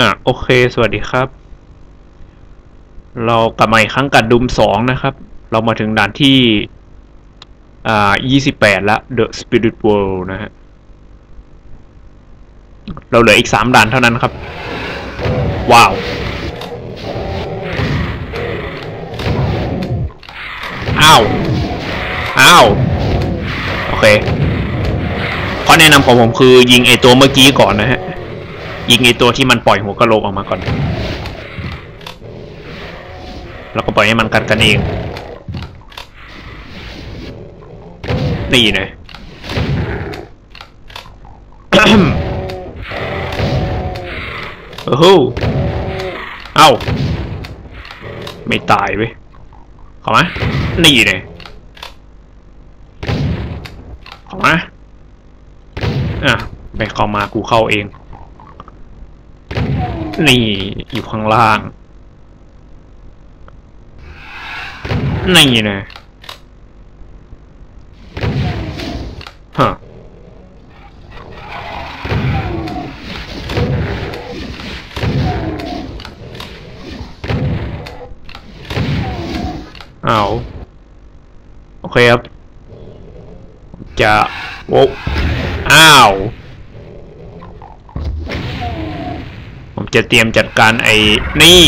อะโอเค สวัสดีครับ เรากลับมาอีกครั้งกับดุมสองนะครับ เรามาถึงด่านที่ อ่ายี่สิบแปดละ The Spirit World นะฮะ เราเหลืออีกสามด่านเท่านั้นครับ ว้าว อ้าว อ้าว โอเคข้อแนะนำของผมคือยิงไอตัวเมื่อกี้ก่อนนะฮะ ยิงไอตัวที่มันปล่อยหัวกะโหลกออกมาก่อน แล้วก็ปล่อยให้มันกัดกันเอง นี่นะโอ้โหเอ้า ไม่ตายเว้ยเข้ามา นี่เลยเข้ามา อะไปเข้ามากูเข้าเอง นี่อยู่ข้างล่าง นี่นะฮะเอาโอเคครับ จะโว้อ้าว ผม จะเตรียมจัดการไอ้นี่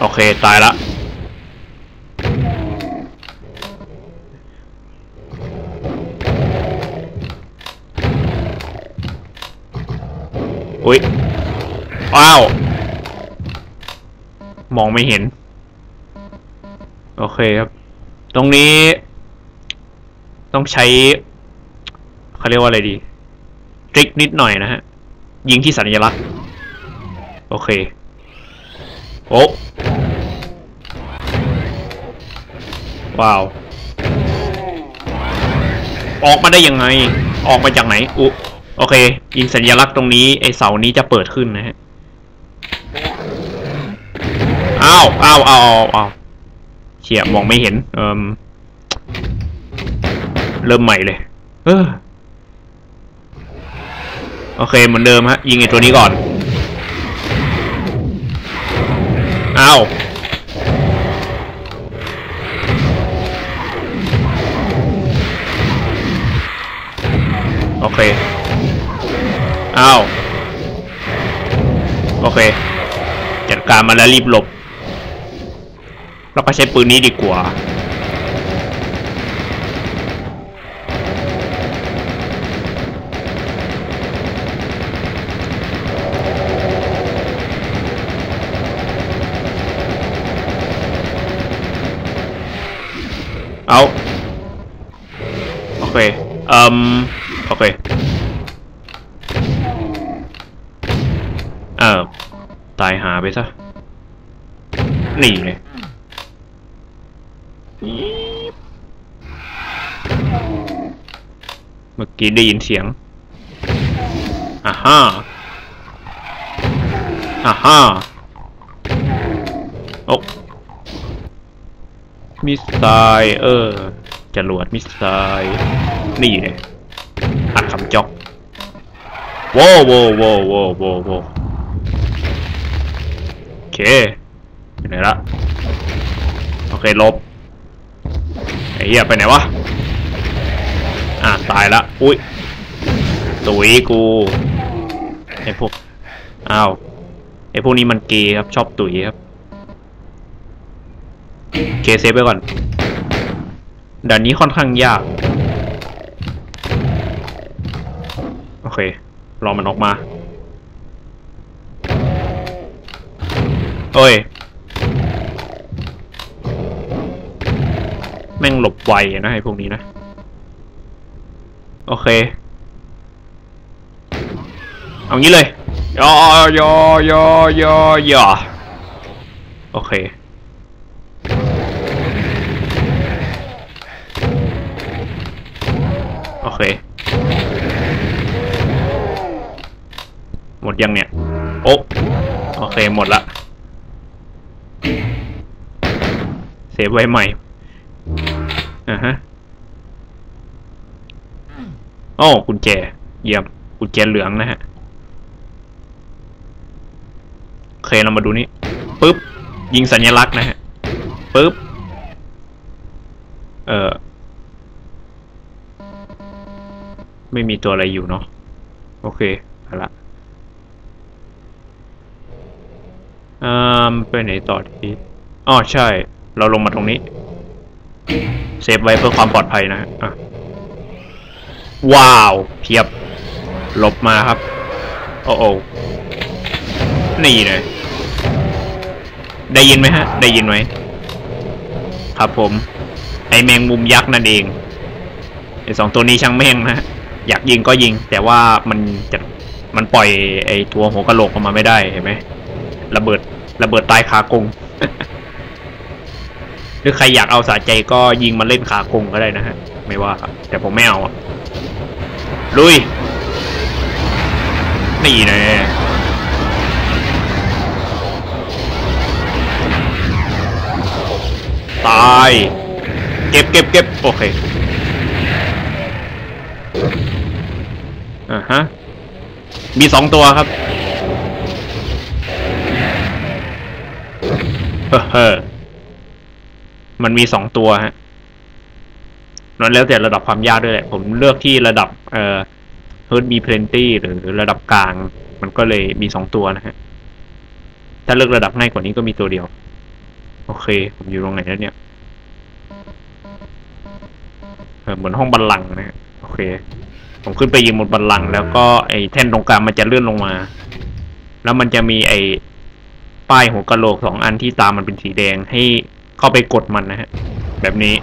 โอเค ตายละ อุ้ยว้าว มองไม่เห็น โอเคครับ ตรงนี้ ต้องใช้เขาเรียกว่าอะไรดี ริกนิดหน่อยนะฮะ ยิงที่สัญลักษณ์ โอเค โอ้ว้าว ออกมาได้ยังไง ออกมาจากไหน อุโอเค ยิงสัญลักษณ์ตรงนี้ไอเสานี้จะเปิดขึ้นนะฮะ อ้าวอ้าวอ้าวอ้าวเชี่ยมองไม่เห็น เอ่มเริ่มใหม่เลย เออ โอเคเหมือนเดิมฮะยิงไอ้ตัวนี้ก่อนอ้าวโอเคอ้าวโอเค จัดการมาแล้วรีบหลบ เราก็ใช้ปืนนี้ดีกว่า เอาโอเคอ่มโอเคเออตายหาไปซะนี่เลยเมื่อกี้ได้ยินเสียงอ่าฮ่าอ่าฮ่าโอ้ มิสไซล์เออจรวดมิสไซล์นี่เลยอัดคำจอกโว้โว้โว้โว้โว้โว้โอเคอยู่ไหนละโอเคลบไอ้เหี้ยไปไหนวะอะตายละอุ้ยตุ๋ยกูไอ้พวกอ้าวไอ้พวกนี้มันเกย์ครับชอบตุ๋ยครับ เคเซฟไปก่อนด่านนี้ค่อนข้างยาก โอเค รอมันออกมา โอ้ย แม่งหลบไวนะไอ้พวกนี้นะ โอเค เอางี้เลยยอยอยอยอยอโอเค โอเค หมดยังเนี่ย โอ้โอเค หมดละ เซฟไว้ใหม่ อ่าฮะ โอ้กุญแจ เยี่ยม กุญแจเหลืองนะฮะ โอเค เรามาดูนี่ปึ๊บ ยิงสัญลักษณ์นะฮะปึ๊บ เออ ไม่มีตัวอะไรอยู่เนาะโอเคเอาละอืมไปไหนต่อทีอ๋อใช่ เราลงมาตรงนี้ เซฟไว้เพื่อความปลอดภัยนะอะว้าวเพียบหลบมาครับ โอ้โอนี่เลยได้ยินไหมฮะ ได้ยินไหมครับผม ไอแมงมุมยักษ์นั่นเองไอสองตัวนี้ช่างแม่งนะ อยากยิงก็ยิง แต่ว่ามันจะมันปล่อยไอ้ตัวหัวกะโหลกออกมาไม่ได้เห็นไหมระเบิดระเบิดตายคากงหรือใครอยากเอาสะใจก็ยิงมาเล่นขากงก็ได้นะฮะ ไม่ว่าแต่ผมไม่เอาอะลุย นี่น่ตาย เก็บเก็บเก็บโอเค อ่าฮะ มีสองตัวครับ เฮ้อเฮ้มันมีสองตัวฮะนั่นแล้วแต่ระดับความยากด้วยแหละ ผมเลือกที่ระดับ เอ่อเฮิร์ตมีเพลนตี้หรือระดับกลาง มันก็เลยมีสองตัวนะฮะ ถ้าเลือกระดับง่ายกว่านี้ก็มีตัวเดียว โอเค ผมอยู่ตรงไหนแล้วเนี่ยเออเหมือนห้องบัลลังก์นะฮะ โอเค ผมขึ้นไปยิงบนบัลลัง แล้วก็ไอ้แท่นตรงกลางมันจะเลื่อนลงมา แล้วมันจะมีไอ้ป้ายหัวกะโหลกสองอันที่ตามมันเป็นสีแดงให้เข้าไปกดมันนะฮะ แบบนี้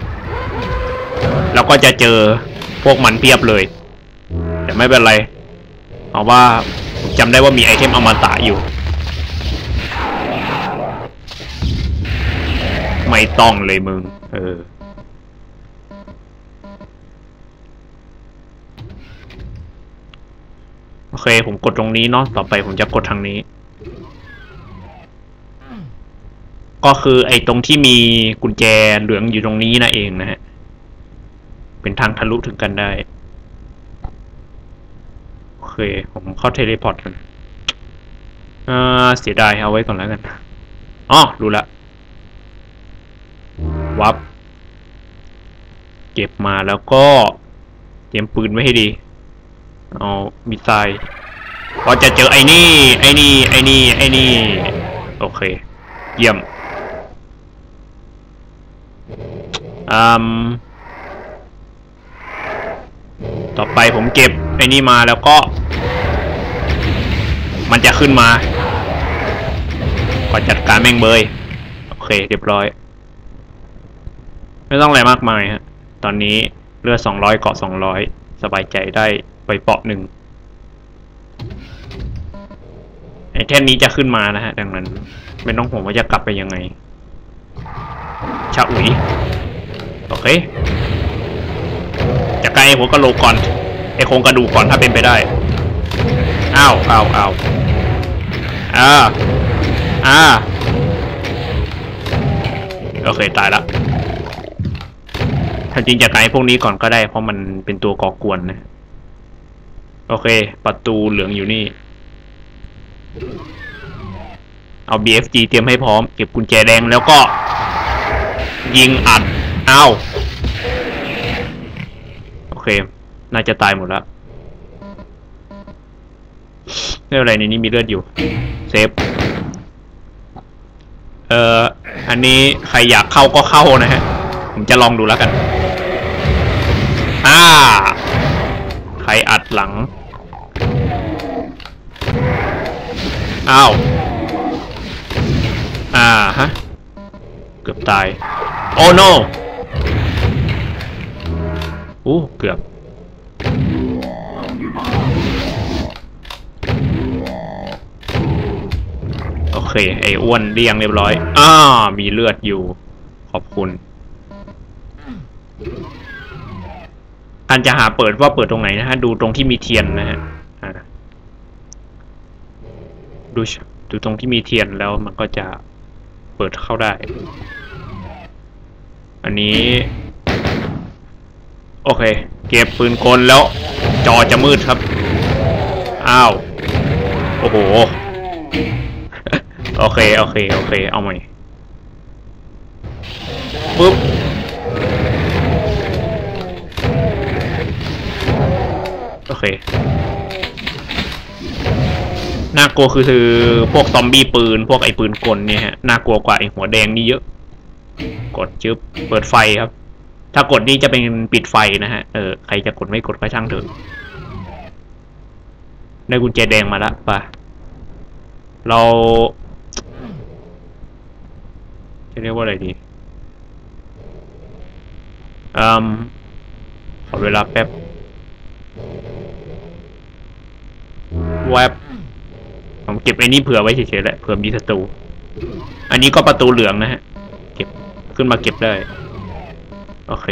แล้วก็จะเจอพวกมันเพียบเลย แต่ไม่เป็นไรเพราะว่าจำได้ว่ามีไอเทมอมตะอยู่ ไม่ต้องเลยมึง เออ โอเค ผมกดตรงนี้เนาะต่อไปผมจะกดทางนี้ ก็คือไอ้ตรงที่มีกุญแจเหลืองอยู่ตรงนี้นะเองนะฮะ เป็นทางทะลุถึงกันได้ โอเค ผมเข้าเทเลพอร์ตกันอ่าเสียดายเอาไว้ก่อนแล้วกันอ๋อรู้ละวับ เก็บมาแล้วก็ เตรียมปืนไว้ให้ดี เอามิสไซล์ก็จะเจอไอ้นี่ ไอ้นี่ ไอ้นี่ ไอ้นี่ โอเค เยี่ยมอืมต่อไปผมเก็บไอ้นี่มาแล้วก็ มันจะขึ้นมา ก็จัดการแม่งเบย โอเค เรียบร้อย ไม่ต้องอะไรมากมายฮะ ตอนนี้เลือดสองร้อยเกาะสองร้อยสบายใจได้ ไปเปาะหนึ่งไอ้แท่นี้จะขึ้นมานะฮะ ดังนั้น ไม่ต้องห่วงว่าจะกลับไปยังไงชาอุ๋ยโอเคจะใกล้หัวกะโหลกก่อนไอโครงกระดูกก่อนถ้าเป็นไปได้อ้าวอ้าวอ้าวอ่าอ่าโอเคตายละถ้าจริงจะไกลพวกนี้ก่อนก็ได้เพราะมันเป็นตัวก่อกวนนะ โอเค ประตูเหลืองอยู่นี่ เอา BFG เตรียมให้พร้อม เก็บกุญแจแดงแล้วก็ ยิงอัด เอ้าโอเค น่าจะตายหมดแล้วไม่เป็นไรในนี้มีเลือดอยู่ เซฟ เอ่อ อันนี้ใครอยากเข้าก็เข้านะฮะ ผมจะลองดูแล้วกัน อ่า ใครอัด หลัง อ้าว อ่าฮะ เกือบตาย โอ้โนอู้เกือบ โอเค ไอ้อ้วนเรียงเรียบร้อยอ่ามีเลือดอยู่ ขอบคุณารจะหาเปิดว่าเปิดตรงไหนนะฮะ ดูตรงที่มีเทียนนะฮะดูดูตรงที่มีเทียนแล้วมันก็จะเปิดเข้าได้ อันนี้ โอเค เก็บปืนกลแล้ว จอจะมืดครับ อ้าว โอ้โห โอเค โอเค โอเค เอาใหม่ปุ๊บ เคน่ากลัวคือคือพวกซอมบี้ปืน พวกไอ้ปืนกลเนี่ยฮะน่ากลัวกว่าไอ้หัวแดงนี่เยอะ กดจึ๊บเปิดไฟครับ ถ้ากดนี่จะเป็นปิดไฟนะฮะเออใครจะกดไม่กดก็ช่างเถอะได้กุญแจแดงมาล้วป่ะเราจะเรียกว่าอะไรดีอืมขอเวลาแป๊บ แวบผมเก็บไอ้นี่เผื่อไว้เฉยๆแหละเผื่อมีศัตรูอันนี้ก็ประตูเหลืองนะฮะ เก็บขึ้นมาเก็บได้ โอเค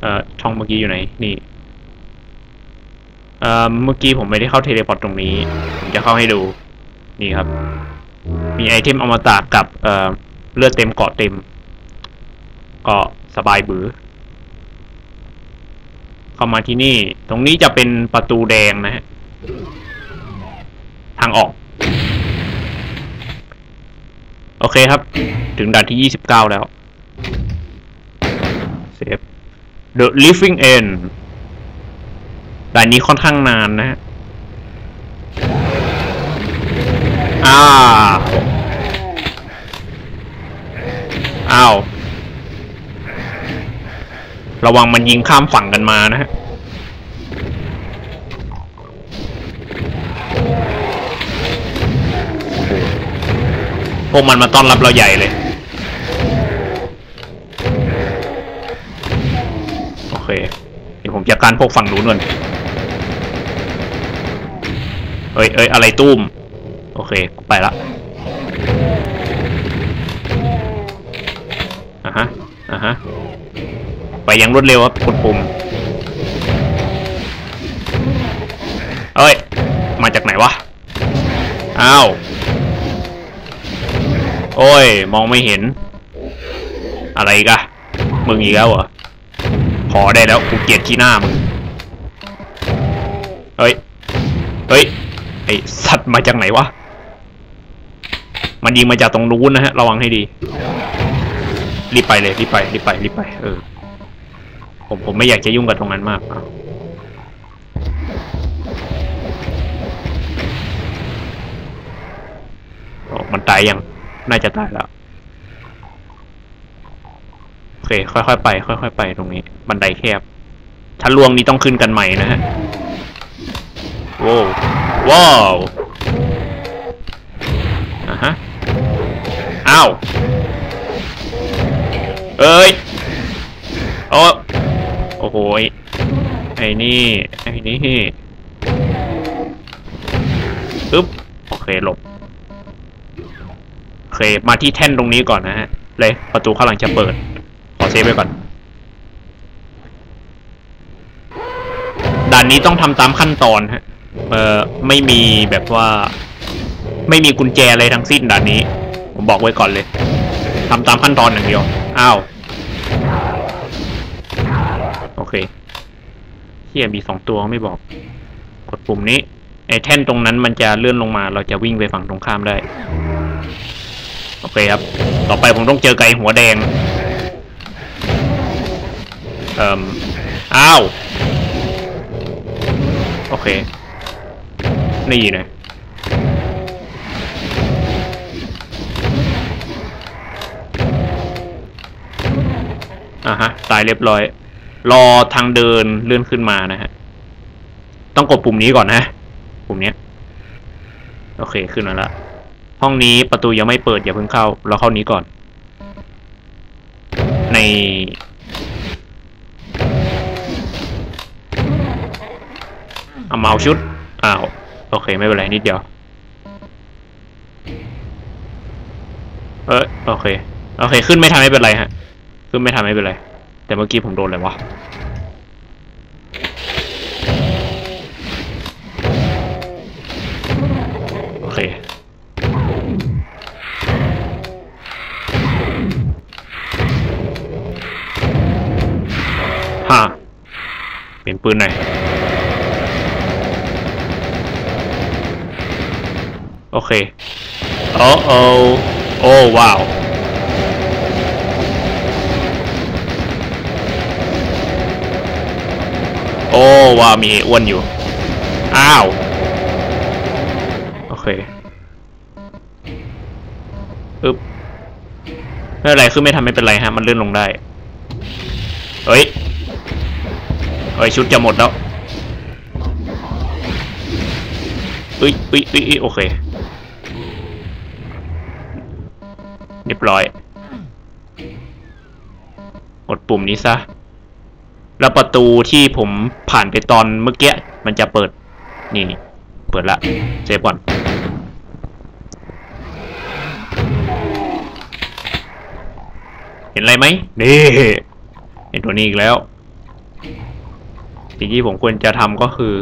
เอ่อช่องเมื่อกี้อยู่ไหน นี่ เอ่อเมื่อกี้ผมไม่ได้เข้าเทเลพอร์ตตรงนี้ ผมจะเข้าให้ดู นี่ครับ มีไอเทมอมตะกับ เอ่อ เลือดเต็มเกาะเต็ม ก็สบายบือ เข้ามาที่นี่ ตรงนี้จะเป็นประตูแดงนะฮะ ทางออก โอเคครับ ถึงด่านที่ยี่สิบเก้าแล้ว เซฟ The Living End ด่านนี้ค่อนข้างนานนะฮะอ้าวอ้าว ระวังมันยิงข้ามฝั่งกันมานะฮะ พวกมันมาต้อนรับเราใหญ่เลย โอเค เดี๋ยวผมจัดการพวกฝั่งนู้นก่อนเอ้ยเอ้ยอะไรตุ้ม โอเค ไปละอะฮะอะฮะ ไปยังรวดเร็วครับกดปุ่ม ย มองไม่เห็น อะไรกะมึงอีกแล้วเหรอพอได้แล้วกูเกลียดที่หน้ามึง เฮ้ย เฮ้ย ไอสัตว์มาจากไหนวะ มันยิงมาจากตรงนู้นนะฮะ ระวังให้ดี รีบไปเลย รีบไป รีบไป รีบไป เออ ผมผมไม่อยากจะยุ่งกับตรงนั้นมากอะมันตายยัง น่าจะตายแล้วโอเค ค่อยๆไป ค่อยๆไปตรงนี้ บันไดแคบถ้าล่วงนี้ต้องขึ้นกันใหม่นะฮะว้าวว้าวอะฮะอ้าวเอ้ยโอ้โอ้โหไอ้นี่ไอ้นี่ปึ๊บโอเคหลบ เคมาที่แท่นตรงนี้ก่อนนะฮะ เลยประตูข้างหลังจะเปิด ขอเซฟไว้ก่อน ด่านนี้ต้องทำตามขั้นตอนฮะ เอ่อ ไม่มีแบบว่า ไม่มีกุญแจอะไรทั้งสิ้นด่านนี้ ผมบอกไว้ก่อนเลยทำตามขั้นตอนอย่างเดียว อ้าว โอเคเฮียมีสองตัวไม่บอก กดปุ่มนี้ไอ้แท่นตรงนั้นมันจะเลื่อนลงมา เราจะวิ่งไปฝั่งตรงข้ามได้ โอเคครับ ต่อไปผมต้องเจอไก่หัวแดง เอ่มอ้าว โอเค นี่นะอะฮะ ตายเรียบร้อย รอทางเดินเลื่อนขึ้นมานะฮะ ต้องกดปุ่มนี้ก่อนนะ ปุ่มเนี้ย โอเค ขึ้นมาและ ห้องนี้ประตูยังไม่เปิดอย่าเพิ่งเข้า เราเข้านี้ก่อน ใน เอาเมาชุด อ้าว โอเค ไม่เป็นไรนิดเดียว เออโอเค โอเค ขึ้นไม่ทันไม่เป็นไรฮะ ขึ้นไม่ทันไม่เป็นไร แต่เมื่อกี้ผมโดนอะไรวะ ปืนหน่อยโอเคโอ้โอ้โอ้ว้าวโอ้ว้าวมีอ้วนอยู่ อ้าว โอเคอึ๊บไม่เป็นไรคือไม่ทำไม่เป็นไรฮะ มันเลื่อนลงได้ เฮ้ย เฮ้ยชุดจะหมดแล้วเอ้ยเอ้ยอ้ยเอ้ยโอเคเรียบร้อยกดปุ่มนี้ซะ แล้วประตูที่ผมผ่านไปตอนเมื่อกี้มันจะเปิด นี่นี่เปิดละ เซฟก่อน เห็นอะไรไหมนี่ เห็นตัวนี้อีกแล้ว สิ่งที่ผมควรจะทำก็คือ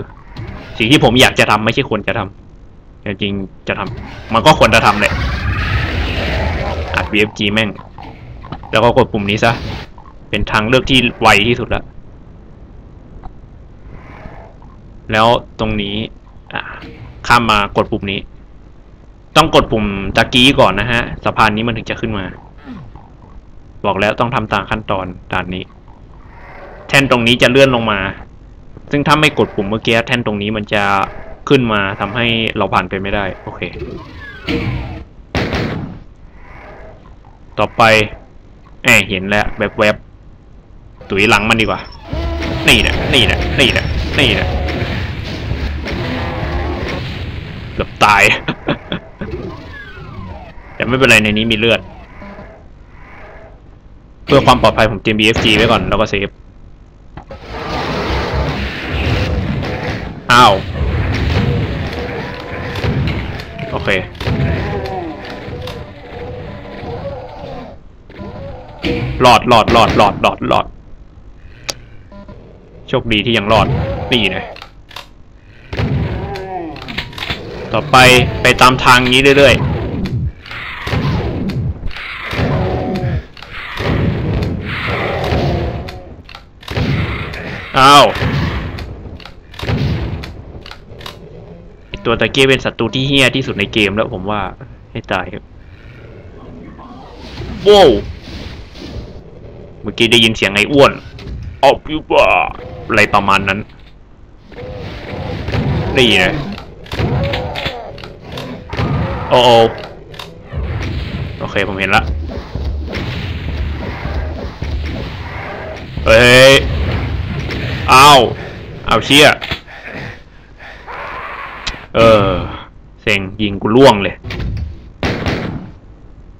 สิ่งที่ผมอยากจะทำไม่ใช่ควรจะทำแต่จริงๆจะทำมันก็ควรจะทำแหละอัด VFG แม่ง แล้วก็กดปุ่มนี้ซะ เป็นทางเลือกที่ไวที่สุดแล้ว แล้วตรงนี้อะข้ามมากดปุ่มนี้ ต้องกดปุ่มตะกี้ก่อนนะฮะสะพานนี้มันถึงจะขึ้นมา บอกแล้วต้องทำตามขั้นตอนด่านนี้ แท่นตรงนี้จะเลื่อนลงมา ซึ่งถ้าไม่กดปุ่มเมื่อกี้แท่นตรงนี้มันจะขึ้นมาทำให้เราผ่านไปไม่ได้ โอเค ต่อไปแอบเห็นแล้วแบบแวบตุ๋ยหลังมันดีกว่า นี่แหละนี่แหละนี่แหละนี่แหละเกือบตาย แต่ไม่เป็นไรในนี้มีเลือด เพื่อความปลอดภัยผมเตรียม BFG ไว้ก่อนแล้วก็เซฟ อ้าว โอเค หลอดหลอดหลอดหลอดหลอดหลอด โชคดีที่ยังรอด นี่นะ ต่อไปไปตามทางนี้เรื่อยๆอ้าวไอ้ ตัวตะเกียบเป็นศัตรูที่เฮี้ยที่สุดในเกมแล้วผมว่าให้ตายเถอะโว้วเมื่อกี้ได้ยินเสียงไอ้อ้วนออกยูบ้าอะไรประมาณนั้น นี่ไงโอ้โอโอเคผมเห็นละ เฮ้ย อ้าว เอาเชี่ย เออ เซ็งยิงกูล่วงเลย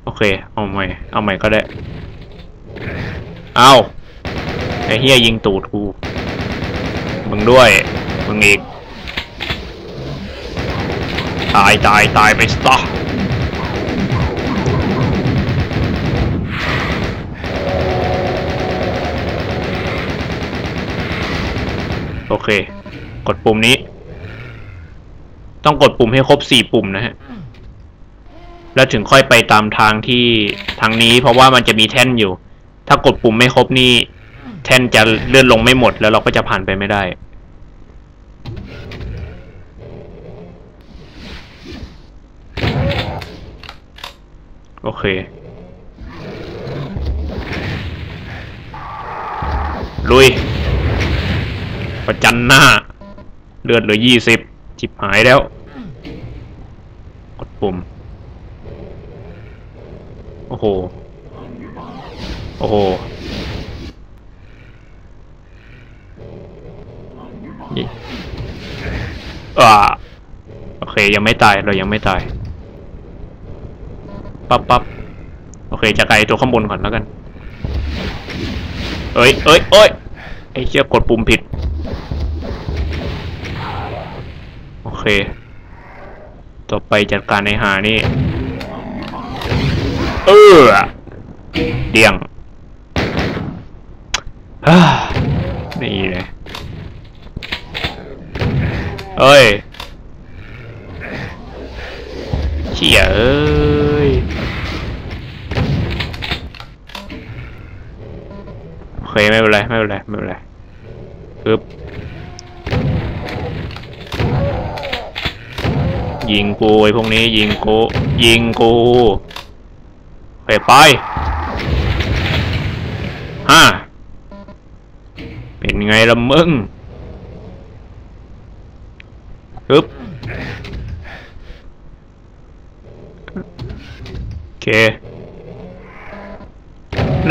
โอเค เอาใหม่ เอาใหม่ก็ได้ เอาไอ้เฮียยิงตูดกู มึงด้วย มึงอีก ตายตายตายไปสตาโอเค กดปุ่มนี้ ต้องกดปุ่มให้ครบสี่ปุ่มนะฮะ แล้วถึงค่อยไปตามทางที่ทางนี้ เพราะว่ามันจะมีแท่นอยู่ ถ้ากดปุ่มไม่ครบนี่ แท่นจะเลื่อนลงไม่หมด แล้วเราก็จะผ่านไปไม่ได้โอเค ลุย ประจันหน้า เลือดเหลือยี่สิบ จิบหายแล้ว กดปุ่ม โอ้โห โอ้โหนี่อ่าโอเคยังไม่ตายเรายังไม่ตาย ปั๊บปั๊บโอเคจะไกลตัวข้างบนก่อนแล้วกัน เอ้ยเอ้ยเอ้ยไอ้เชี่ยกดปุ่มผิด เค ต่อไปจัดการในหานี่ เออ เดี่ยงฮ่านี่เลยเอ้ยเชี่ยเอ้ยโอเคไม่เป็นไร ไม่เป็นไร ไม่เป็นไรปึ๊บ ยิงกูไอ้พวกนี้ยิงกู ยิงกูไปไปฮ่าเป็นไงละมึงฮึบโอเค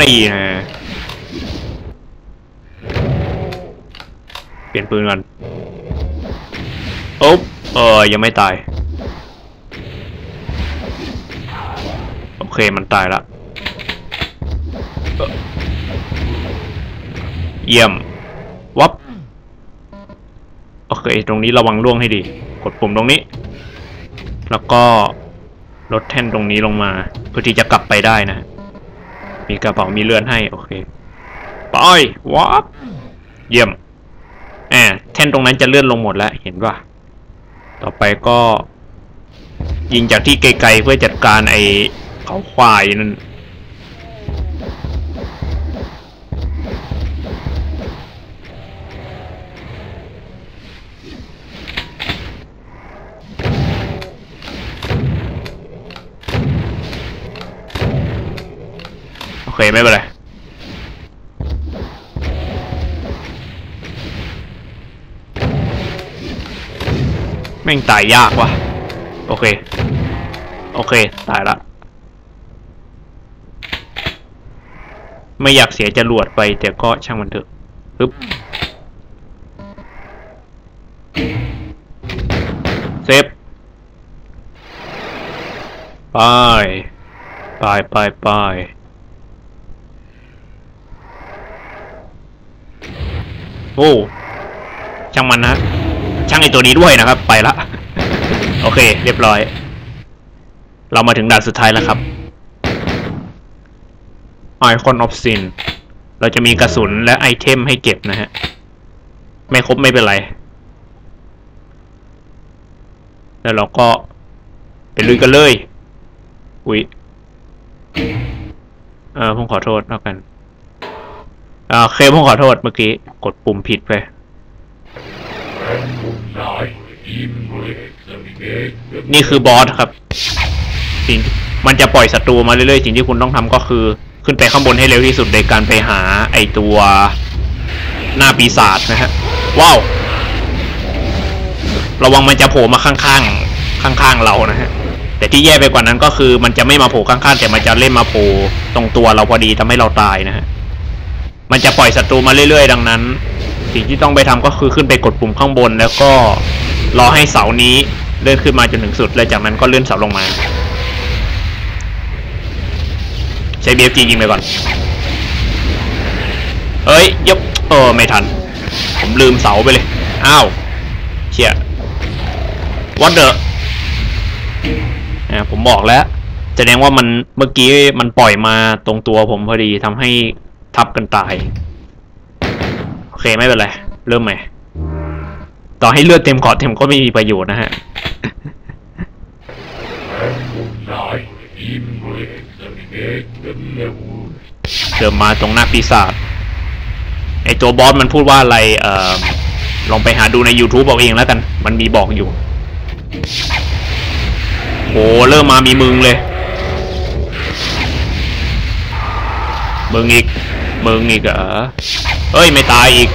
นี่นะเปลี่ยนปืนก่อนโอ๊บเออยังไม่ตาย เคมันตายละเอ่อเยี่ยม วับ โอเค ตรงนี้ระวังล่วงให้ดี กดปุ่มตรงนี้ แล้วก็ลดแท่นตรงนี้ลงมา เพื่อที่จะกลับไปได้นะ มีกระเป๋ามีเลื่อนให้ โอเคไปวับ เยี่ยมแอบแท่นตรงนั้นจะเลื่อนลงหมดแล้ว เห็นป่ะ ต่อไปก็ยิงจากที่ไกลๆเพื่อจัดการไอ เขาควายนั่นโอเคไม่เป็นไรแม่งตายยากว่ะ โอเค โอเค ตายละ ไม่อยากเสียจรวดไปแต่ก็ช่างมันเถอะปึ๊บเซฟไปไปไปไปโอ้ช่างมันนะช่างไอตัวนี้ด้วยนะครับ ไปละ โอเค เรียบร้อย เรามาถึงด่านสุดท้ายแล้วครับ Icon of Sin เราจะมีกระสุนและไอเทมให้เก็บนะฮะ ไม่ครบไม่เป็นไร แล้วเราก็ไปลุยกันเลย อุ๊ย เออผมขอโทษแล้วกันอ่าโอเคผมขอโทษเมื่อกี้ กดปุ่มผิดไปนี่คือบอสครับสิ่งมันจะปล่อยศัตรูมาเรื่อยๆ สิ่งที่คุณต้องทำก็คือ ขึ้นไปข้างบนให้เร็วที่สุดในการไปหาไอตัวหน้าปีศาจนะฮะ ว้าว ระวังมันจะโผล่มาข้างๆ ข้างๆเรานะฮะ แต่ที่แย่ไปกว่านั้นก็คือมันจะไม่มาโผล่ข้างๆ แต่มันจะเล่นมาโผล่ตรงตัวเราพอดีทำให้เราตายนะฮะ มันจะปล่อยศัตรูมาเรื่อยๆ ดังนั้น สิ่งที่ต้องไปทำก็คือขึ้นไปกดปุ่มข้างบน แล้วก็รอให้เสานี้เลื่อนขึ้นมาจนถึงสุด แล้วจากนั้นก็เลื่อนเสาลงมา ใช้ BFG ยิงไปก่อน เอ้ยยกเออไม่ทัน ผมลืมเสาไปเลย อ้าวเชี่ย what the อ่าผมบอกแล้วแสดงว่ามันเมื่อกี้มันปล่อยมาตรงตัวผมพอดีทำให้ทับกันตาย โอเคไม่เป็นไร เริ่มใหม่ ต่อให้เลือดเต็มขอดเต็มก็ไม่มีประโยชน์นะฮะ เดิมมาตรงหน้าปีศาจไอตัวบอสมันพูดว่าอะไร เอ่อ ลองไปหาดูใน YouTube เอาเองแล้วกัน มันมีบอกอยู่โหเริ่มมามีมึงเลย มึงอีก มึงอีกเหรอเอ้ย ไม่ตายอีก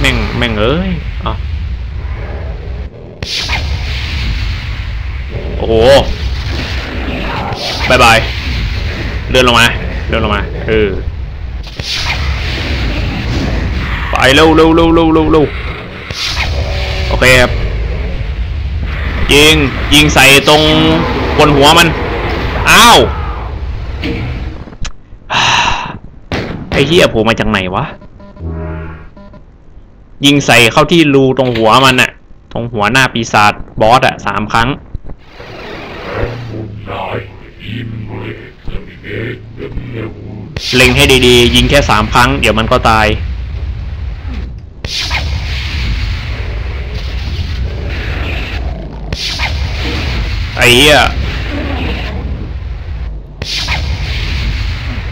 แม่ง แม่งเอ้ยอะ โอ้โหบายบายเลื่อนลงมาเลื่อนลงมา เออ ไปเร็วเร็วเร็วเร็วเร็วเร็วโอเคครับ ยิง ยิงใส่ตรงบนหัวมัน อ้าว ไอ้เหี้ยโผล่มาจากไหนวะ ยิงใส่เข้าที่รูตรงหัวมันอะตรงหัวหน้าปีศาจบอสอะสามครั้ง เล็งให้ดี ๆ ยิงแค่สามครั้ง เดี๋ยวมันก็ตาย ไอ้เหี้ย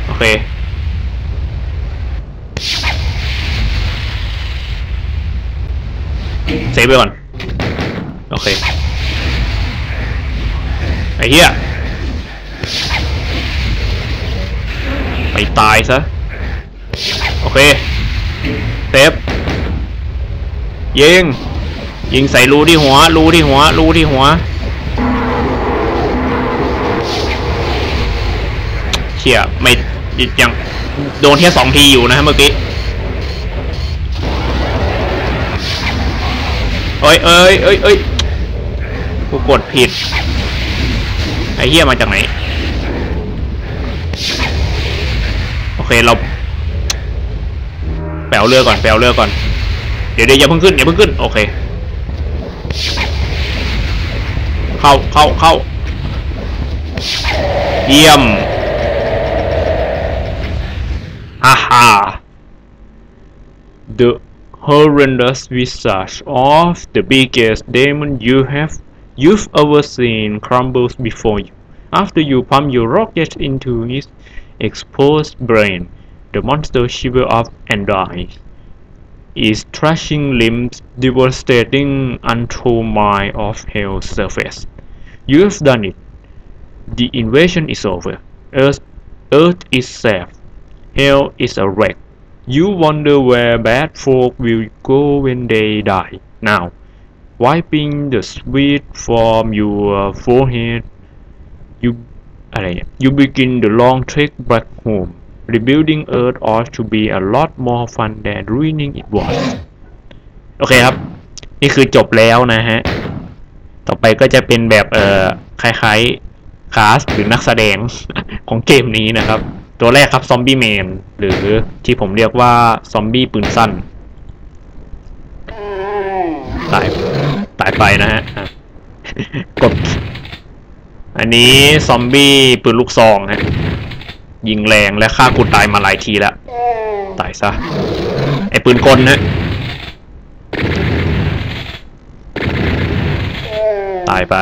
โอเค เซฟไปก่อน โอเค ไอ้เหี้ย ไปตายซะ โอเคเซฟยิง ยิงใส่รูที่หัว รูที่หัว รูที่หัวเชี่ยไม่ยังโดนแค่สองทีอยู่นะฮะเมื่อกี้เอ้ยเอ้ยเอ้ยเอ้ยกูกดผิด ไอ้เหี้ยมาจากไหน เคเราแปลวเรือก่อนแปลวเรือก่อน เดี๋ยวเดี๋ยวอย่าเพิ่งขึ้นอย่าเพิ่งขึ้น โอเค เข้าเข้าเข้าเยี่ยมฮ่าฮ่า The horrendous visage of the biggest demon you have you've ever seen crumbles before you. After you pump your rocket into it exposed brain, the monster shivers up and dies. Is thrashing limbs devastating unto mile of hell's surface. You've done it. The invasion is over. Earth, Earth is safe. Hell is a wreck. You wonder where bad folk will go when they die. Now, wiping the sweat from your forehead, you อะไรเนี่ย you begin the long trek back home. Rebuilding Earth ought to be a lot more fun than ruining it was. โอเคครับ นี่คือจบแล้วนะฮะ ต่อไปก็จะเป็นแบบเอ่อคล้ายๆคลาสหรือนักแสดงของเกมนี้นะครับ ตัวแรกครับซอมบี้แมนหรือที่ผมเรียกว่าซอมบี้ปืนสั้นตายตายไปนะฮะกด อันนี้ซอมบี้ปืนลูกซองฮะ ยิงแรงและฆ่ากูตายมาหลายทีแล้ว ตายซะ ไอ้ปืนกลนะตายไป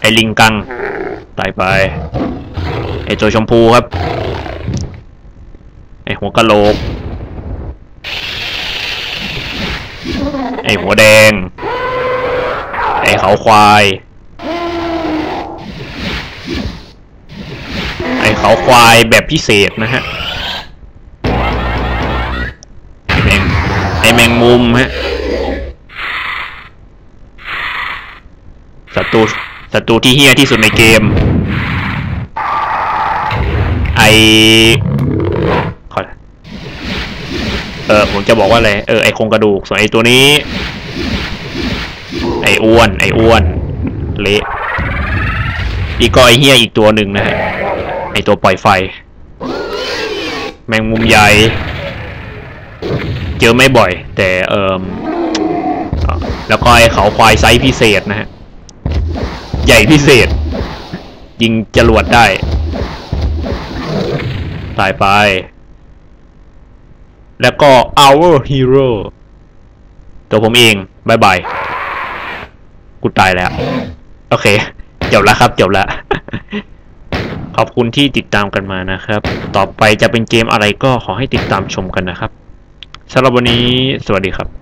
ไอ้ลิงกัง ตายไป ไอ้ตัวชมพูครับ ไอ้หัวกะโหลก ไอ้หัวแดง ไอ้เขาควาย เขาควายแบบพิเศษนะฮะไอแมงไอแมงมุมฮะศัตรูศัตรูที่เฮี้ยที่สุดในเกม ไอขอเออผมจะบอกว่าอะไร เออไอโครงกระดูก ส่วนไอตัวนี้ ไออ้วน ไออ้วน เละ อีกก็ไอเฮี้ยอีกตัวหนึ่งนะฮะ ไอตัวปล่อยไฟ แมงมุมใหญ่เจอไม่บ่อย แต่เอออะแล้วก็ไอเขาควายไซส์พิเศษนะฮะ ใหญ่พิเศษ ยิงจรวดได้ ตายไป แล้วก็ our hero ตัวผมเองบายบาย กูตายแล้ว โอเค จบแล้วครับ จบแล้ว อบคุณที่ติดตามกันมานะครับ ต่อไปจะเป็นเกมอะไรก็ขอให้ติดตามชมกันนะครับสำหรับวันนี้สวัสดีครับ